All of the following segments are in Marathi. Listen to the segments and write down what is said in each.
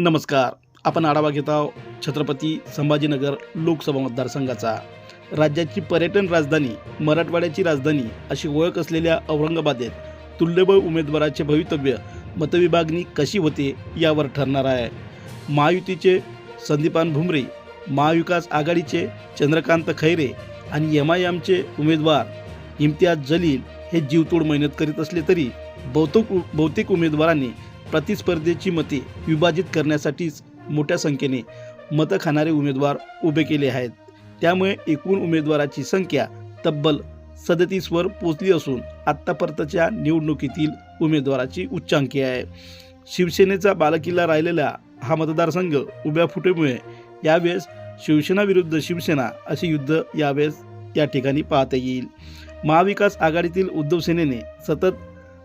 नमस्कार. आपण आढावा घेत आहोत छत्रपती संभाजीनगर लोकसभा मतदारसंघाचा. राज्याची पर्यटन राजधानी मराठवाड्याची राजधानी अशी ओळख असलेल्या औरंगाबादेत तुल्यबळ उमेदवाराचे भवितव्य मतविभागणी कशी होते यावर ठरणार आहे. महायुतीचे संदीपान भुमरे महाविकास आघाडीचे चंद्रकांत खैरे आणि एम आय एमचे उमेदवार इम्तियाज जलील हे जीवतोड मेहनत करीत असले तरी बहुतेक बहुतेक उमेदवारांनी प्रतिस्पर्धेची मते विभाजित करण्यासाठीच मोठ्या संख्येने मतं खाणारे उमेदवार उभे केले आहेत. त्यामुळे एकूण उमेदवाराची संख्या तब्बल सदतीसवर पोचली असून आत्तापर्यंतच्या निवडणुकीतील उमेदवाराची उच्चांकी आहे. शिवसेनेचा बालकिल्ला राहिलेला हा मतदारसंघ उभ्या फुटेमुळे यावेळेस शिवसेना विरुद्ध शिवसेना असे युद्ध यावेळेस या ठिकाणी पाहता येईल. महाविकास आघाडीतील उद्धव सेनेने सतत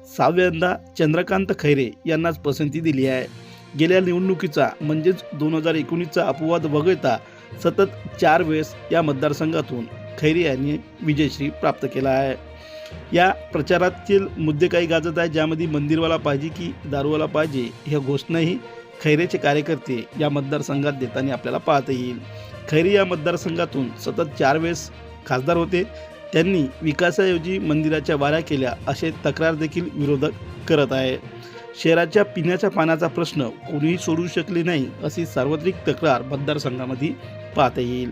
सहाव्यांदा चंद्रकांत खैरे यांनाच पसंती दिली आहे. गेल्या निवडणुकीचा म्हणजेच दोन हजार एकोणीसचा अपवाद वगळता सतत चार वेळेस या मतदारसंघातून खैरे यांनी विजयश्री प्राप्त केला आहे. या प्रचारातील मुद्दे काही गाजत आहेत ज्यामध्ये मंदिरवाला पाहिजे की दारूवाला पाहिजे ह्या घोषणाही खैरेचे कार्यकर्ते या मतदारसंघात देताना आपल्याला पाहता येईल. खैरे या मतदारसंघातून सतत चार वेळेस खासदार होते. त्यांनी विकासाऐवजी मंदिराच्या वाऱ्या केल्या असे तक्रार देखील विरोधक करत आहे. शहराच्या पिण्याच्या पाण्याचा प्रश्न कोणीही सोडवू शकले नाही अशी सार्वत्रिक तक्रार मतदारसंघामध्ये पाहता येईल.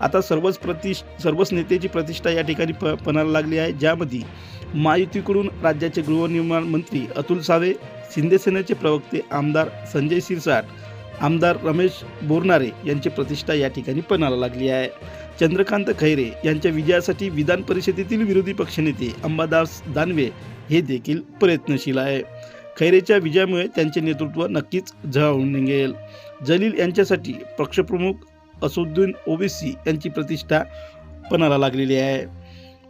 आता सर्वच प्रतिष सर्वच नेत्याची प्रतिष्ठा या ठिकाणी प पणाला लागली आहे. ज्यामध्ये महायुतीकडून राज्याचे गृहनिर्माण मंत्री अतुल सावे शिंदेसेनेचे प्रवक्ते आमदार संजय शिरसाट आमदार रमेश बोरनारे यांची प्रतिष्ठा या ठिकाणी पणाला लागली आहे. चंद्रकांत खैरे यांच्या विजयासाठी विधान परिषदेतील विरोधी पक्षनेते अंबादास दानवे हे देखील प्रयत्नशील आहे. खैरेच्या विजयामुळे त्यांचे नेतृत्व नक्कीच झळाळून निघेल. जलील यांच्यासाठी पक्षप्रमुख असुद्दीन ओवेसी यांची प्रतिष्ठा पणाला लागलेली आहे.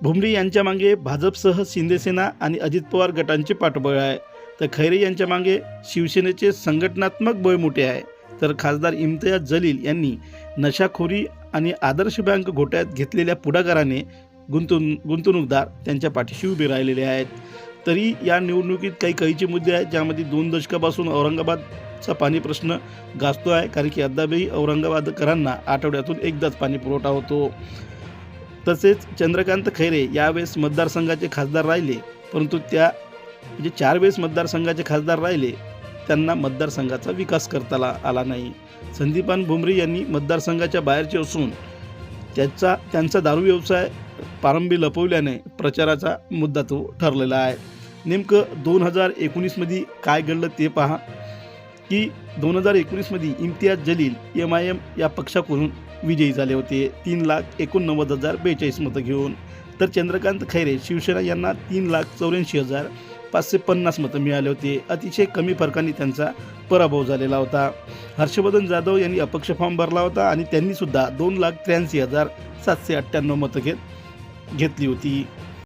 भुमरे यांच्या मागे भाजपसह शिंदेसेना आणि अजित पवार गटांचे पाठबळ आहे. तर खैरे यांच्या मागे शिवसेनेचे संघटनात्मक बळ मोठे आहे. तर खासदार इम्तियाज जलील यांनी नशाखोरी आणि आदर्श बँक घोटाळ्यात घेतलेल्या पुढाकाराने गुंतवून गुंतवणूकदार त्यांच्या पाठीशी उभे राहिलेले आहेत. तरी या निवडणुकीत काही कैची मुद्दे आहेत ज्यामध्ये दोन दशकापासून औरंगाबादचा पाणी प्रश्न गाजतो आहे कारण की अद्यापही औरंगाबादकरांना आठवड्यातून एकदाच पाणी पुरवठा होतो. तसेच चंद्रकांत खैरे यावेळेस मतदारसंघाचे खासदार राहिले परंतु त्या म्हणजे चार वेळेस मतदारसंघाचे खासदार राहिले त्यांना मतदारसंघाचा विकास करता आला नाही. संदीपान भुमरे यांनी मतदारसंघाच्या बाहेरचे असून त्याचा त्यांचा दारू व्यवसाय प्रारंभी लपवल्याने प्रचाराचा मुद्दा तो ठरलेला आहे. नेमकं दोन हजार एकोणीसमध्ये काय घडलं ते पहा. की दोन हजार एकोणीसमध्ये Imtiaz Jaleel M I M या पक्षाकडून विजयी झाले होते. तीन लाख एकोणनव्वद हजार बेचाळीस मतं घेऊन. तर चंद्रकांत खैरे शिवसेना यांना तीन लाख चौऱ्याऐंशी हजार पाचशे पन्नास मतं मिळाले होते. अतिशय कमी फरकाने त्यांचा पराभव झालेला होता. हर्षवर्धन जाधव यांनी अपक्ष फॉर्म भरला होता आणि त्यांनीसुद्धा दोन लाख त्र्याऐंशी हजार सातशे अठ्ठ्याण्णव मतं घेत घेतली होती.